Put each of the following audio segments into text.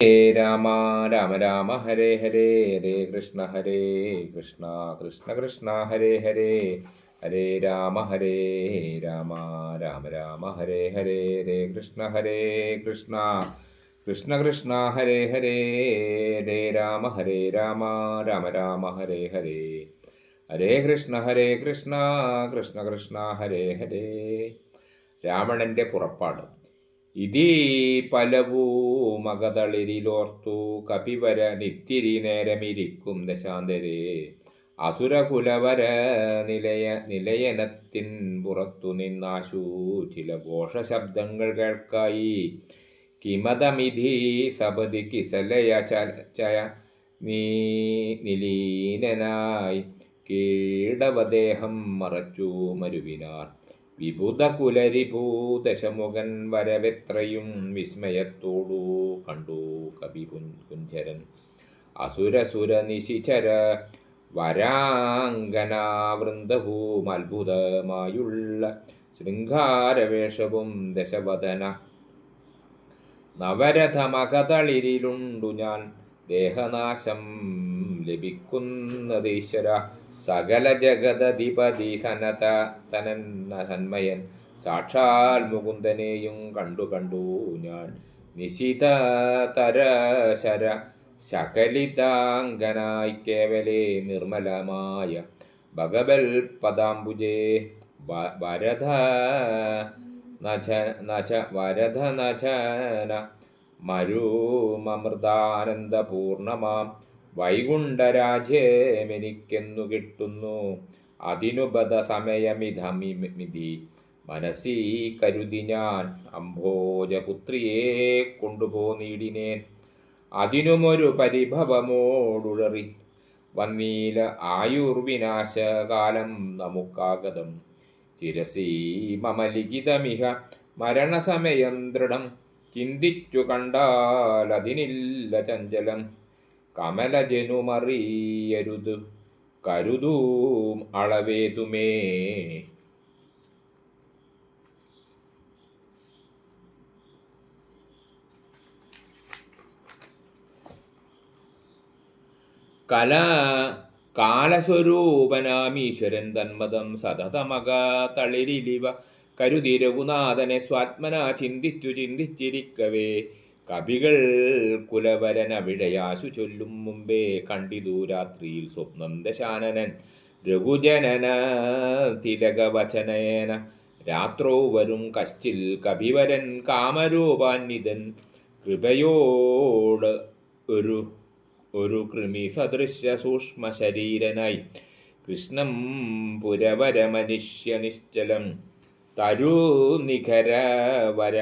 ഹരേ രാമ രാമ രാമ ഹരേ ഹരേ ഹരേ കൃഷ്ണ ഹരേ കൃഷ്ണ കൃഷ്ണ കൃഷ്ണ ഹരേ ഹരേ ഹരേ രാമ ഹരേ രാമ രാമ രാമ ഹരേ ഹരേ ഹരേ കൃഷ്ണ ഹരേ കൃഷ്ണ കൃഷ്ണ കൃഷ്ണ ഹരേ ഹരേ ഹരേ രാമ ഹരേ രാമ രാമ രാമ ഹരേ ഹരേ ഹരേ കൃഷ്ണ ഹരേ കൃഷ്ണ കൃഷ്ണ കൃഷ്ണ ഹരേ ഹരേ. രാവണന്റെ പുറപ്പാട്. ഇതീ പലവൂ മകതളിരിലോർത്തു കപിവര നിത്തിരി നേരമിരിക്കും ദശാന്തരേ. അസുരകുലവര നിലയ നിലയനത്തിൻ പുറത്തു നിന്നാശു ചില ഘോഷശബ്ദങ്ങൾ കേൾക്കായി. കിമതമിധി സപതി കിസലയ ചയ നീ നിലീനനായി കീടവദേഹം മറച്ചു മരുവിനാർ. വിഭുത കുലരിഭൂ ദശമുഖൻ വരവെത്രയും വിസ്മയത്തോടു കണ്ടു കവി കുഞ്ചരൻ. അസുരസുര നിശിചര വരാങ്കനാവൃന്ദവും അത്ഭുതമായുള്ള ശൃംഗാരവേഷവും ദശവദന. നവരഥമകതളിരിലുണ്ടു ഞാൻ ദേഹനാശം ലഭിക്കുന്നതീശ്വര സകല ജഗതധിപതി സനത തനന്ന തന്മയൻ സാക്ഷാൽ മുകുന്ദനെയും കണ്ടു കണ്ടു ഞാൻ. നിശിത തരശര ശകലിതാംഗനായി കേവലേ നിർമ്മലമായ ഭഗവൽ പദാംബുജേ. വരധ നച നച വരധ നചന മരുമമൃതാനന്ദപൂർണമാം. വൈകുണ്ഠരാജ്യമെനിക്കെന്നു കിട്ടുന്നു. അതിനുപത സമയമിതമിതി മനസ്സി കരുതി ഞാൻ അംഭോജപുത്രിയെ കൊണ്ടുപോന്നീടിനേൻ അതിനുമൊരു പരിഭവമോടുഴറി. വന്നീല ആയുർവിനാശകാലം നമുക്കാഗതം. ചിരസീ മമ ലിഖിതമിഹ മരണസമയം ദൃഢം. ചിന്തിച്ചു കണ്ടാൽ അതിനില്ല ചഞ്ചലം. കമലജനുമറിയരുത് കരുതൂം അളവേതുമേ. കല കാലസ്വരൂപനാമീശ്വരൻ തന്മതം സതതമക തളിരിലിവ. കരുതിരഘുനാഥനെ സ്വാത്മന ചിന്തിച്ചു ചിന്തിച്ചിരിക്കവേ. കവികൾ കുലവരൻ അവിടെയാശു ചൊല്ലും മുമ്പേ കണ്ടിതു രാത്രിയിൽ സ്വപ്നം ദശാനനൻ രഘുജനന തിലകവചനേന. രാത്രോ വരും കശ്ചിൽ കവിവരൻ കാമരൂപാന്വിതൻ കൃപയോട് ഒരു ഒരു കൃമി സദൃശ സൂക്ഷ്മ ശരീരനായി കൃഷ്ണം പുരവര മനുഷ്യ നിശ്ചലം. തരു നിഖര വര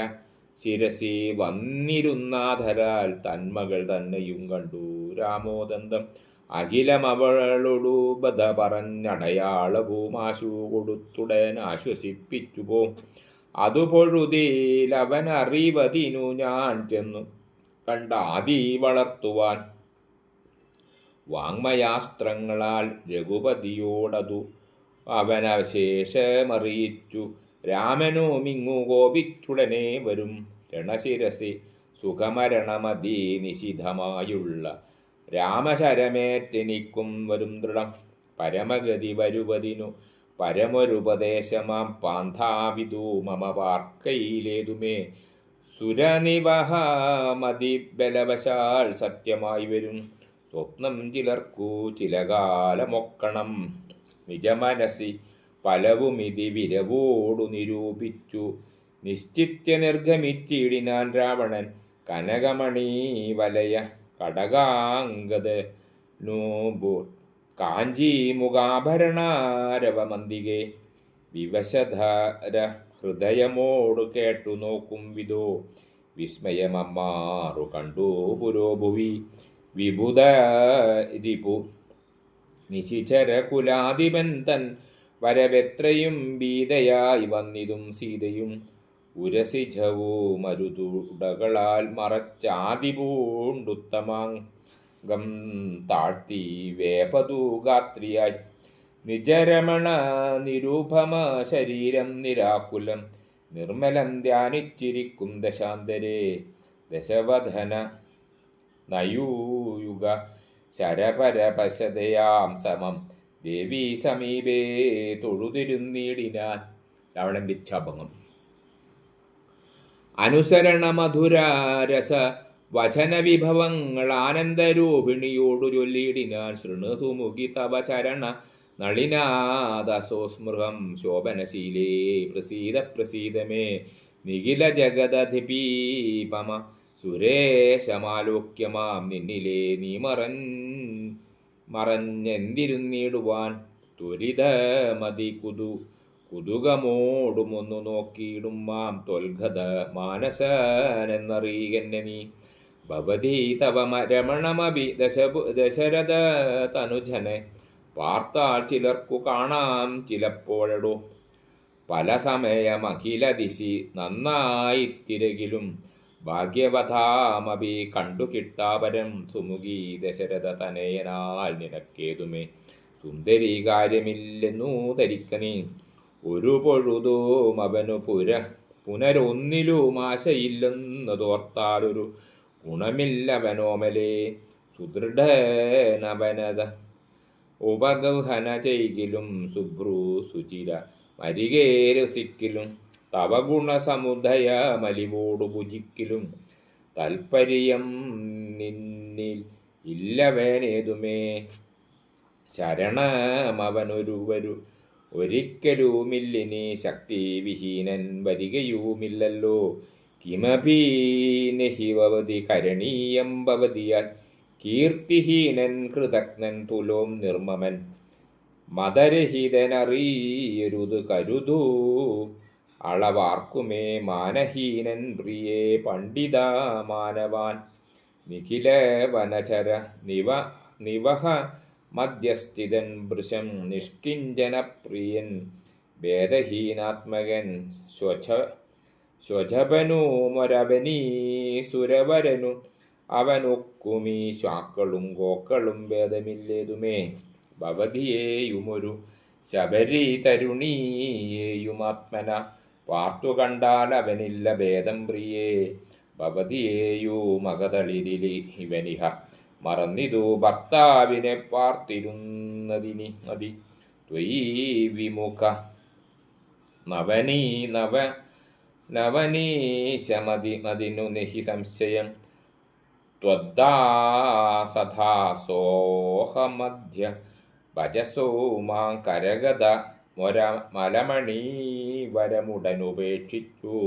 ശിരസി വന്നിരുന്നാധരാൽ തന്മകൾ തന്നെയും കണ്ടു രാമോദന്തം. അഖിലമവളൊടു ബധ പറഞ്ഞടയാളവും ആശു കൊടുത്തുടൻ ആശ്വസിപ്പിച്ചു പോ അതുപൊഴുതിയിലവൻ അറിവതിനു ഞാൻ ചെന്നു കണ്ടാതി വളർത്തുവാൻ. വാങ്മയാസ്ത്രങ്ങളാൽ രഘുപതിയോടതു അവനവശേഷമറിയിച്ചു. രാമനുമിങ്ങു കോപിച്ചുടനെ വരും രണശിരസി സുഖമരണമതി നിശിതമായുള്ള രാമശരമേറ്റെനിക്കും വരും ദൃഢം. പരമഗതി വരുവതിനു പരമൊരുപദേശമാം പാന്ധാവിതു മമ വാർക്കയിലേതുമേ. സുരനിവഹമതി ബലവശാൽ സത്യമായി വരും. സ്വപ്നം ചിലർക്കു ചില കാലമൊക്കണം നിജമനസി പലവുമിതി വിരവോടു നിരൂപിച്ചു. നിശ്ചിത്യ നിർഗമിച്ചിടിനാൻ രാവണൻ കനകമണി വലയ കടകാംഗത് നൂപൂർ കാഞ്ചി മുഖാഭരണാരവമന്തികെ വിവശധാര ഹൃദയമോടു കേട്ടു നോക്കും വിധോ വിസ്മയമമ്മാറു കണ്ടു പുരോഭുവി രിപു നിശിചര കുലാധിപൻ തൻ വരവെത്രയും ഭീതയായി വന്നിതും സീതയും ഉരസിജവോ മരുതുടകളാൽ മറച്ചാതിപൂണ്ടുത്തമാങ്കം താഴ്ത്തി വേപതൂഗാത്രിയായി നിജരമണ നിരൂപമ ശരീരം നിരാകുലം നിർമ്മലം ധ്യാനിച്ചിരിക്കും ദശാന്തരെ. ദശവധന നയൂയുഗ ശരപരപശതയാം സമം ദേവീ സമീപേ തൊഴുതിരുന്നീടിനാൻ രാവണൻ ഭിക്ഷാപങ്ങും മധുരാരസ വചനവിഭവങ്ങൾ ആനന്ദരൂപിണിയോടു ചൊല്ലിയിടിനാൻ ശൃണുസുമുഖി തവ ചരണ നളിനാദസോസ്മൃഹം ശോഭനശീലേ പ്രസീത പ്രസീതമേ നിഖില ജഗദധിപീപമ സുരേശമാലോക്യമാം നിന്നിലേ നീ മറൻ മറഞ്ഞെന്തിരുന്നിടുവാൻ ത്വരിതമതി കുതു. കുതുകമോടുമൊന്നു നോക്കിയിടും മാം തൊൽഗത മാനസനെന്നറിയന്നെ നീ. ഭവതി തവ രമണമഭി ദശപു ദശരഥ തനുജനെ. പാർത്താൽ ചിലർക്കു കാണാം ചിലപ്പോഴടോ. പല സമയമഖിലദിശി ദിശി നന്നായി തിരകിലും ഭാഗ്യവധാമഭി കണ്ടു കിട്ടാപരം സുമുഖി ദശരഥ തനയനാൽ നിനക്കേതുമേ? സുന്ദരി കാര്യമില്ലെന്നു ധരിക്കണേ. ഒരു പൊഴുതും അവനു പുര പുനരൊന്നിലും ആശയില്ലെന്നതോർത്താലൊരു ഗുണമില്ലവനോമലേ. സുദൃഢനവനത ഉപഗൗഹന ചെയ്കിലും സുബ്രു സുചിര മരികേ രസിക്കിലും തവ ഗുണസമുദയ മലിവോടു ഭുജിക്കിലും താൽപ്പര്യം നിന്നിൽ ഇല്ലവേനേതുമേ. ശരണമവനൊരുവരു ഒരിക്കലുമില്ലിനി ശക്തി വിഹീനൻ വരികയുമില്ലല്ലോ. കിമപി ഭവതി കരണീയം ഭവതിയ കീർത്തിഹീനൻ കൃതജ്ഞൻ തുലോം നിർമ്മമൻ. മതരഹിതനറിയരുത് കരുതൂ. അളവാർക്കുമേ മാനഹീനൻ പ്രിയേ പണ്ഡിത മാനവാൻ. നിഖില വനചര നിവ നിവഹ മധ്യസ്ഥിതൻ വൃശം നിഷ്കിഞ്ചനപ്രിയൻ. വേദഹീനാത്മകൻ സ്വച്ഛ സ്വജപനുമൊരവനീ സുരവരനു. അവനൊക്കുമീ ശാക്കളും കോക്കളും വേദമില്ലേതുമേ ഭവതിയേയുമൊരു ശബരി തരുണീയേയുമാത്മന പാർത്തു കണ്ടാൽ അവനില്ല ഭേദം പ്രിയേ. ഭവതിയേയു മകതളിരിലി ഇവനിഹ. മറന്നിതു ഭർത്താവിനെ പാർത്തിരുന്നതിനി മതി. ത്വയീ വിമുഖ. നവനീ നവ നവനീശമതി മതിനു നിഹി സംശയം. ത്വദ്ദാസഥാസോഹമധ്യ ഭജസോ മാ കരഗത മൊര മലമണി. വരമുടനുപേക്ഷിച്ചു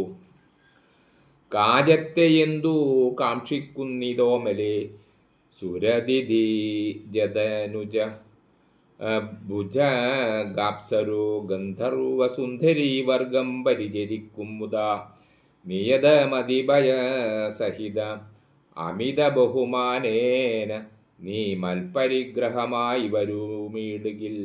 കാജത്തെയെന്തു കാക്ഷിക്കുന്നിതോമലെ സുരതിഥി ജതനുജ ഭുജ ഗാപ്സരു ഗന്ധർവസുന്ദരി വർഗം പരിചരിക്കും മുതാ നിയതമതിഭയ സഹിത അമിത ബഹുമാനേന നീ മൽപരിഗ്രഹമായി വരൂമീടുകിൽ.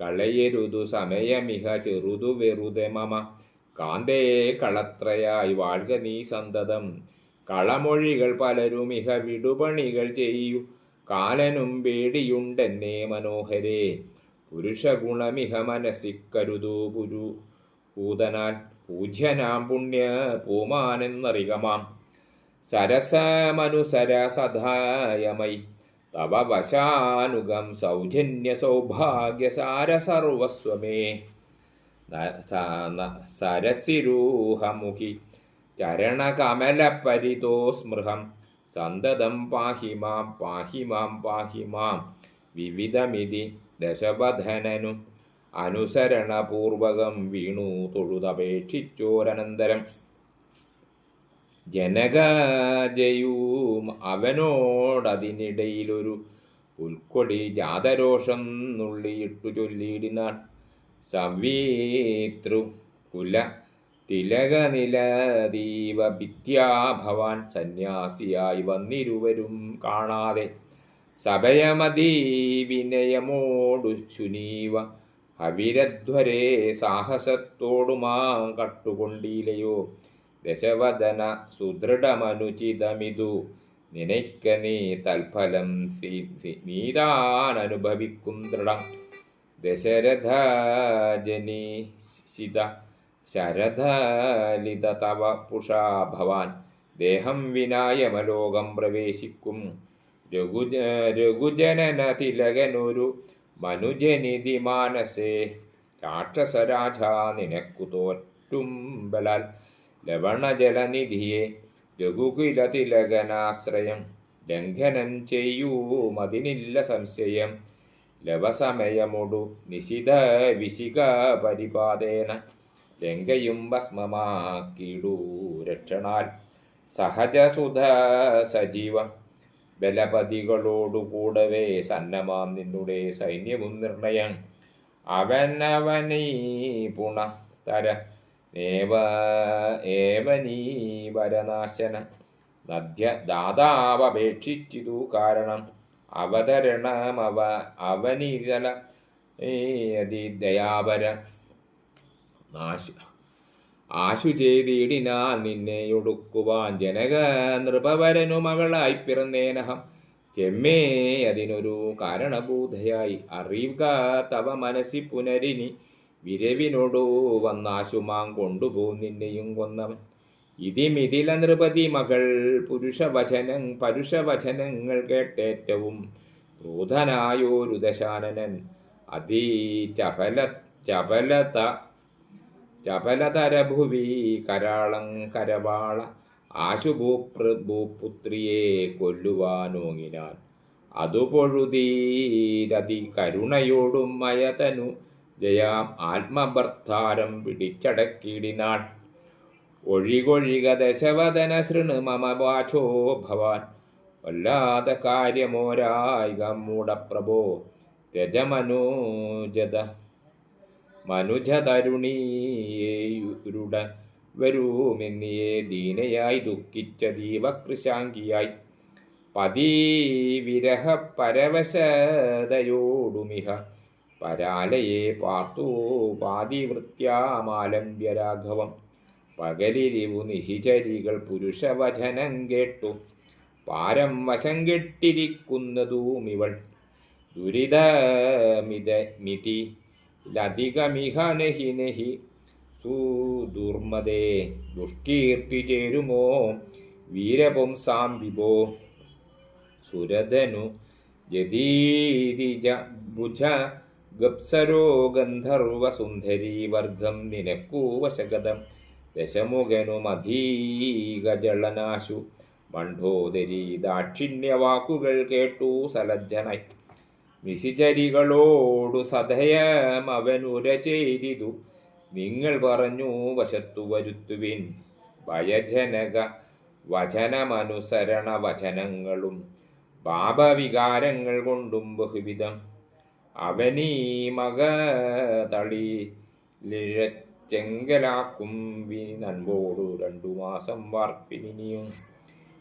കളയരുതു സമയമിഹ ചെറുതു വെറുതെ മമ. കാന്തേ കളത്രയായി വാഴ്ക നീ സന്തതം. കളമൊഴികൾ പലരും ഇഹ വിടുപണികൾ ചെയ്യൂ. കാലനും പേടിയുണ്ടെന്നേ മനോഹരേ. പുരുഷഗുണമിഹ മനസ്സിക്കരുതു പുരു. പൂതനാൽ പൂജ്യനാം പുണ്യ പൂമാനെന്നറികമാം സരസമനുസര സദായമൈ തവ വശാനുഗം സൗജന്യ സൗഭാഗ്യ സാര സർവസ്വമേ ന- സ- സരസിരൂഹമുഖി ചരണകമലപരിതോ സ്മൃഹം. സന്തതം പാഹി മാം പാഹി മാം പാഹി മാം. വിവിധമിതി ദശവധനനു അനുസരണപൂർവകം വീണു തൊഴുതപേക്ഷിച്ചോരനന്തരം. ജനകജയും അവനോടതിനിടയിലൊരു പുൽക്കൊടി ജാതരോഷം നുള്ളിയിട്ടു ചൊല്ലിയിടിനാൾ സവീതൃ കുല തിലകനിലതീവ വിദ്യാഭവാൻ സന്യാസിയായി വന്നിരുവരും കാണാതെ. സഭയമദീ വിനയമോടു ശുനീവ ഹവിരധ്വരേ സാഹസത്തോടുമാ കട്ടുകൊണ്ടിലയോ. ദശവദന സുദൃഢമനുചിതമിതു. നിനയ്ക്ക നീ തൽഫലം നീതാനനുഭവിക്കും ദൃഢം. ദശരഥ ജനീശിത ശരഥലിത തവ പുഷാ ഭവാൻ. ദേഹം വിനായമലോകം പ്രവേശിക്കും. രഘുജ രഘുജനന തിലകനൊരു മനുജനിധി മാനസേ രാക്ഷസരാജ നിനക്കു തോറ്റും ബലാൽ. ലവണജലനിധിയെ രഘുകുലതിലകനാശ്രയം ലംഘനം ചെയ്യൂമതിനില്ല സംശയം. ലവസമയമൊടു നിശിത വിശിക പരിപാതേന ലങ്കയും ഭസ്മമാക്കിടൂ രക്ഷണാൽ. സഹജസുധ സജീവ. ബലപതികളോടുകൂടവേ സന്നമാം നിന്നുടെ സൈന്യവും നിർണയം. അവനവനീ പുണ തര ഏവ ഏവനീ വരനാശന. നദ്യ ദാതാവപേക്ഷിച്ചിതു കാരണം അവതരണമവ അവനിതല ദയാപര നാശ ആശു ചെയ്തിടിനാൽ നിന്നെ ഒടുക്കുവാൻ ജനക നൃപവരനു മകളായി പിറന്നേനഹം. ചെമ്മേ അതിനൊരു കാരണഭൂതയായി അറിയുക തവ മനസ്സി പുനരിനി വിരവിനോടു വന്നാശുമാം കൊണ്ടുപോ നിന്നെയും കൊന്നവൻ. ഇതിമിതില നൃപതി മകൾ പുരുഷവചന പരുഷവചനങ്ങൾ കേട്ടേറ്റവും ക്രോധനായോരു ദശാനനൻ അതി ചപല ചപലത ചപലതരഭുവി കരാളം കരവാള ആശുഭൂപ്രഭൂപുത്രിയെ കൊല്ലുവാനോങ്ങിനാൻ. അതുപൊഴുതീരതി കരുണയോടും മയതനു ജയാം ആത്മഭർത്താരം പിടിച്ചടക്കിടിനാൾ ഒഴികൊഴിക ദശവദന ശൃണു മമ വാചോ ഭവാൻ. വല്ലാതെ കാര്യമോരായിക മൂടപ്രഭോ രജമനോജത മനുജതരുണീയുരുട വരൂമെന്നിയെ ദീനയായി ദുഃഖിച്ച ദീപകൃശാങ്കിയായി. പതീ വിരഹ പരവശതയോടുമിഹ പരാലയെ പാർത്തു പാതിവൃത്യാമാലംബ്യ രാഘവം. പകലിരിവു നിശിചരികൾ പുരുഷവചനം കേട്ടു. പാരം വശം കെട്ടിരിക്കുന്നതും ഇവൾ ദുരിതമിത മിതി നഹി നഹി. സുദുർമതേ ദുഷ്കീർത്തി ചേരുമോ? വീരപുംസാം വിഭോ സുരധനു ജതീരിജ ഭുജ ഗപ്സരോ ഗന്ധർവസുന്ദരീവർഗം നിനക്കൂവശഗതം. നിനക്കൂ വശഗതം ദശമുഖനുമധീകജളനാശു. മണ്ഡോദരി ദാക്ഷിണ്യവാക്കുകൾ കേട്ടു സലജ്ജനായി നിശിചരികളോടു സദയം അവനുര ചെയ്തിതു. നിങ്ങൾ പറഞ്ഞു വശത്തു വരുത്തുവിൻ. ഭയജനക വചനമനുസരണ വചനങ്ങളും പാപവികാരങ്ങൾ കൊണ്ടും ബഹുവിധം. അവനീ മക തളി ചെങ്കലാക്കും വി നൻപോടു രണ്ടു മാസം വാർപ്പിനിയും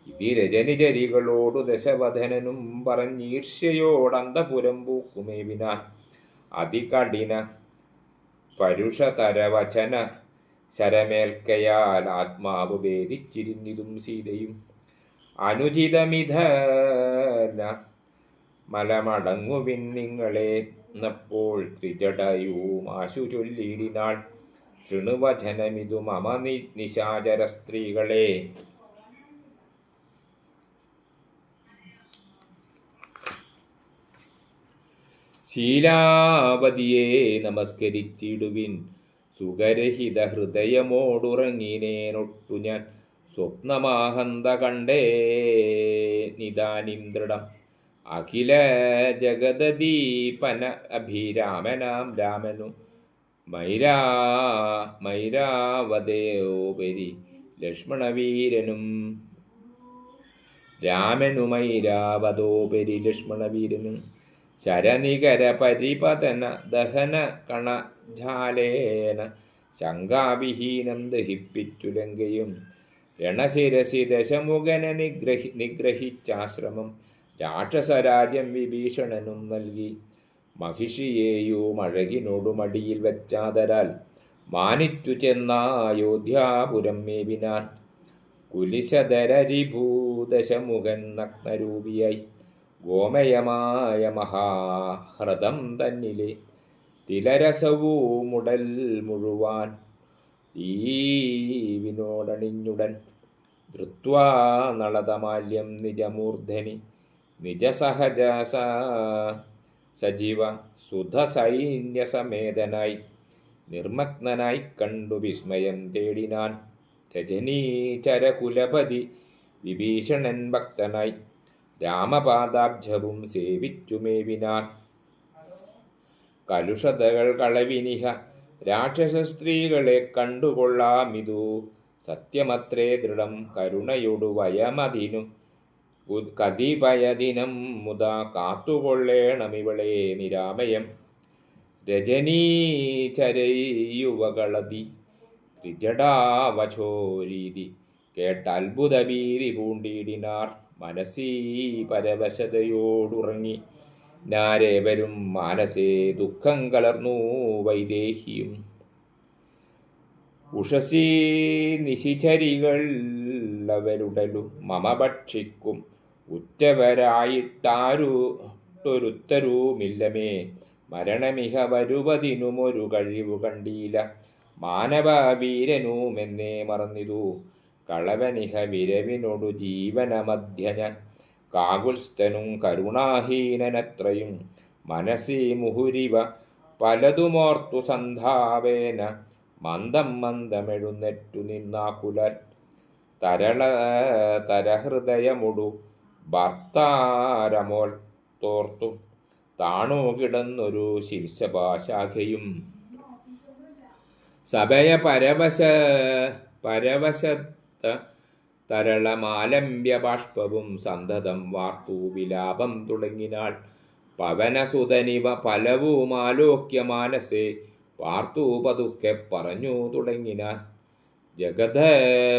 ഇതി രജനിചരികളോടു ദശവധനനും പറഞ്ഞീർഷ്യയോടന്തപുരം പൂക്കുമേവിനാൻ അതികഠിന പരുഷതരവചന ശരമേൽക്കയാൽ ആത്മാവ് ഭേദിച്ചിരുന്നിതും സീതയും. അനുചിതമിധന മലമടങ്ങുവിൻ നിങ്ങളെ എന്നപ്പോൾ ത്രിജടയും ആശു ചൊല്ലിയിടിനാൾ ശൃണുവചനമിതു മമ നിശാചര സ്ത്രീകളെ. ശീലാവതിയെ നമസ്കരിച്ചിടുവിൻ. സുഖരഹിത ഹൃദയമോടുറങ്ങിനേനൊട്ടു ഞാൻ സ്വപ്നമാഹന്ത കണ്ടേ. നിദാനിം ദൃഢം അഖില ജഗദീപന അഭിരാമനാം രാമനു. മൈരാ മൈരാവതയോപരി ലക്ഷ്മണവീരനും. രാമനു മൈരാവതോപരി ലക്ഷ്മണവീരനും. ശരനികര പരിപതന ദഹന കണജാലേന ശങ്കാവിഹീനം ദഹിപ്പിച്ചു ലങ്കയും. രണശിരസി ദശമുഖന നിഗ്രഹി നിഗ്രഹിച്ചാശ്രമം രാക്ഷസരാജ്യം വിഭീഷണനും നൽകി. മഹിഷിയെയും മഴകിനോടുമടിയിൽ വെച്ചാതരാൽ മാനിച്ചു ചെന്നായോധ്യാപുരം മേവിനാൻ. കുലിശധരരിഭൂദശമുഖൻ നഗ്നരൂപിയായി. ഗോമയമായ മഹാഹ്രദം തന്നിലെ തിലരസവുമുടൽ മുഴുവാൻ ഈ വിനോടണിഞ്ഞുടൻ ധൃത്വാ നളതമാല്യം നിജമൂർധനി നിജസഹജ സജീവ സുധസൈന്യസമേതനായി നിർമ്മഗ്നായി കണ്ടു വിസ്മയം തേടിനാൻ രജനീചരകുലപതി വിഭീഷണൻ ഭക്തനായി രാമപാദാബ്ജവും സേവിച്ചുമേവിനാൻ. കലുഷതകൾ കളവിനിഹ രാക്ഷസ സ്ത്രീകളെ കണ്ടുകൊള്ളാമിതു. സത്യമത്രേ ദൃഢം കരുണയൊടു വയമതിനു. കതിപയദിനം മുത കാത്തുകൊള്ളേണമിവളെ നിരാമയം. രജനീചരയുവകളതി ത്രിജടാവചോരീതി കേട്ടത്ഭുതഭീതി പൂണ്ടിയിടിനാർ മനസ്സീ പരവശതയോടുറങ്ങി. നാരേവരും മാനസേ ദുഃഖം കലർന്നു വൈദേഹിയും. ഉഷസീ നിശിചരികൾ അവരുടലും മമ ഭക്ഷിക്കും. ഉറ്റവരായിട്ടാരുട്ടൊരുത്തരുമില്ലമേ മരണമിഹ വരുവതിനുമൊരു കഴിവു കണ്ടീല മാനവവീരനുമെന്നേ മറന്നിതു. കളവനിഹ വിരവിനോടു ജീവനമധ്യന. കാകുൽസ്ഥനും കരുണാഹീനനത്രയും മനസ്സി മുഹുരിവ പലതുമോർത്തു സന്ധാവേന. മന്ദം മന്ദമെഴുന്നേറ്റു നിന്നാകുലൻ. തരള തരഹൃദയമൊടു ഭർത്താരമോൽ തോർത്തു. താണു കിടന്നൊരു ശിവശപാശാഖയും സഭയ പരവശ പരവശത്ത തരളമാലംബ്യ ബാഷ്പവും സന്തതം വാർത്തു വിലാപം തുടങ്ങിനാൾ. പവനസുതനിവ ഫലവുമാലോക്യ മാനസേ പാർത്തു പതുക്കെ പറഞ്ഞു തുടങ്ങിനാൻ ജഗത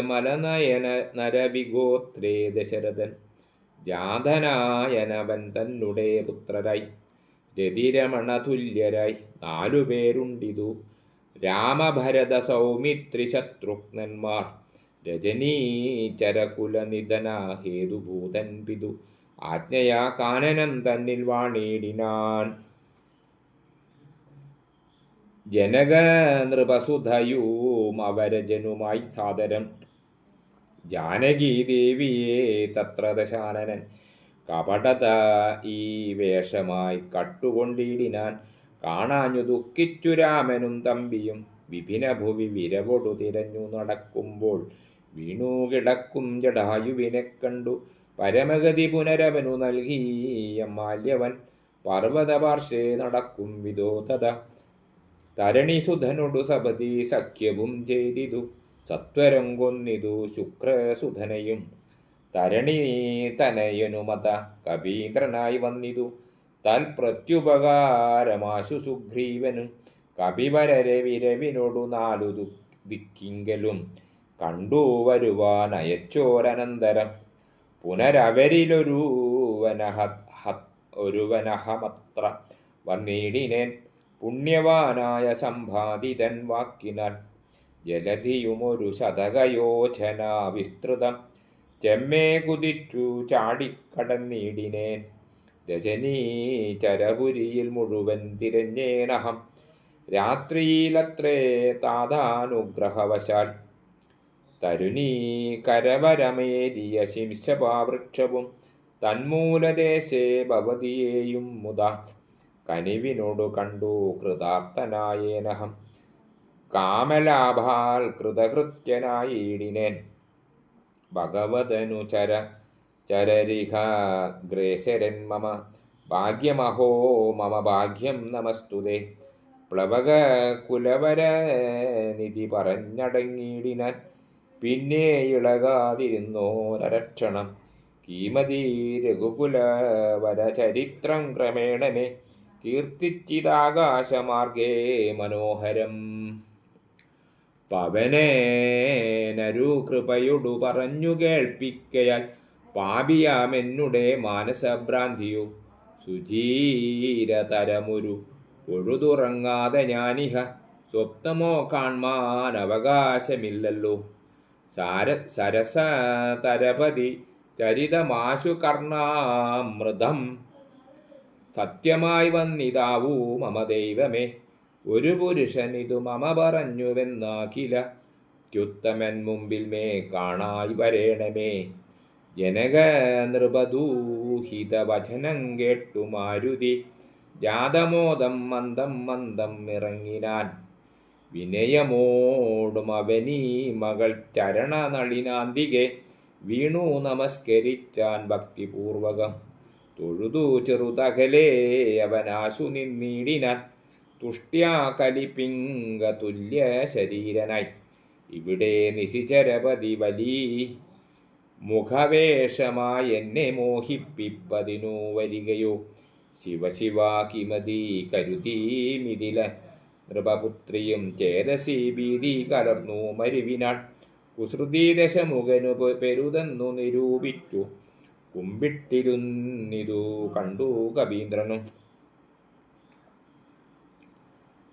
മലനയന നരവിഗോത്രേ ദശരഥൻ ജാതനായനവൻ തന്നുടെ പുത്രരായി. രതിരമണ തുല്യരായി നാലുപേരുണ്ടിതു രാമഭരത സൗമിത്രി ശത്രുഘ്നന്മാർ രജനീചരകുലനിധനാ ഹേതുഭൂതൻ പിതു ആജ്ഞയാ കാനനം തന്നിൽ വാണീടിനാൻ. ജനക നൃപസുധയും അവരജനുമായി സാദരം. ജാനകി ദേവിയെ തത്ര ദശാനനൻ. കപടത ഈ വേഷമായി കട്ടുകൊണ്ടിടിനാൻ കാണാഞ്ഞു ദുഃഖിച്ചു രാമനും തമ്പിയും. വിഭിനഭുവി വിരവൊടു തിരഞ്ഞു നടക്കുമ്പോൾ വീണു കിടക്കും ജടായുവിനെ കണ്ടു. പരമഗതി പുനരവനു നൽകി മാല്യവൻ പർവതപാർശ്വേ നടക്കും വിദോതത തരണിസുധനൊടു സപതി സഖ്യവും ചെയ്തിതു. സത്വരം കൊന്നിതു ശുക്രസുധനയും തരണീതനയനുമത കപീന്ദ്രനായി വന്നിതു. തൽപ്രത്യുപകാരമാശു സുഗ്രീവനും കപിവരരവിരവിനോടു നാലു ദിക്കിങ്കലും കണ്ടു വരുവാൻ അയച്ചോരനന്തരം. പുനരവരിലൊരുവനഹ ഒരുവനഹമത്ര വന്നീടിനേൻ. പുണ്യവാനായ സമ്പാദിതൻ വാക്കിനാൽ ജലധിയുമൊരു ശതകയോചന വിസ്തൃതം ചെമ്മേ കുതിച്ചു ചാടിക്കടന്നിടിനേൻ രജനീ ചരപുരിയിൽ മുഴുവൻ തിരഞ്ഞേനഹം രാത്രിയിലത്രേ താതാനുഗ്രഹവശാൽ. തരുണീ കരവരമേരിയ ശിംശപാവൃക്ഷവും തന്മൂലദേശേ ഭവതിയേയും മുത. കനിവിനോടു കണ്ടു കൃതാർത്ഥനായേനഹം. കാമലാഭാൽ കൃതകൃത്യനായിടിനേൻ. ഭഗവതനു ചര ചരരിഹ ഗ്രേസരൻ മമ ഭാഗ്യമഹോ മമ ഭാഗ്യം നമസ്തുതേ. പ്ലവക കുലവര നിധി പറഞ്ഞടങ്ങിയിടിനാൻ പിന്നെ ഇളകാതിരുന്നോരക്ഷണം. കീമതി രഘുകുലവര ചരിത്രം ക്രമേണമേ കീർത്തിച്ചിതാകാശമാർഗേ മനോഹരം. പവനേനരു കൃപയുടു പറഞ്ഞു കേൾപ്പിക്കയാൽ പാപിയാമെന്നുടെ മാനസഭ്രാന്തിയു. സുചീരതരമൊരു പൊഴുതുറങ്ങാതെ ഞാനിഹ സ്വപ്നമോ കാൺമാൻ അവകാശമില്ലല്ലോ. സാര സരസ തരപതി ചരിതമാശു കർണാമൃതം. സത്യമായി വന്നിതാവൂ മമ ദൈവമേ ഒരു പുരുഷൻ ഇതു മമ പറഞ്ഞുവെന്നാകില. ത്യുത്തമൻ മുമ്പിൽ മേ കാണായി വരേണമേ. ജനക നൃപദൂഹിത വചനം കേട്ടു മാരുതി ജാതമോദം മന്ദം മന്ദം ഇറങ്ങിനാൻ. വിനയമോടും അവനീ മകൾ ചരണനളിനാന്തികെ. വീണു നമസ്കരിച്ചാൻ ഭക്തിപൂർവകം. തൊഴുതു ചെറുതകലേ അവനാശു നിന്നീടിനാൻ. തുഷ്ട്യാ കലിപിംഗ തുല്യ ശരീരനായി ഇവിടെ നിശിചരപതി വലി മുഖവേഷമായി എന്നെ മോഹിപ്പിപ്പതിനു വരികയോ. ശിവശിവ കിമതി കരുതി മിതില നൃപപുത്രിയും ചേതസി ഭീതി കലർന്നു മരുവിനാൾ. കുസൃതി ദശമുഖനു പെ- പെരുതെന്നു നിരൂപിച്ചു. കുമ്പിട്ടിരുന്നിതു കണ്ടു കവീന്ദ്രനും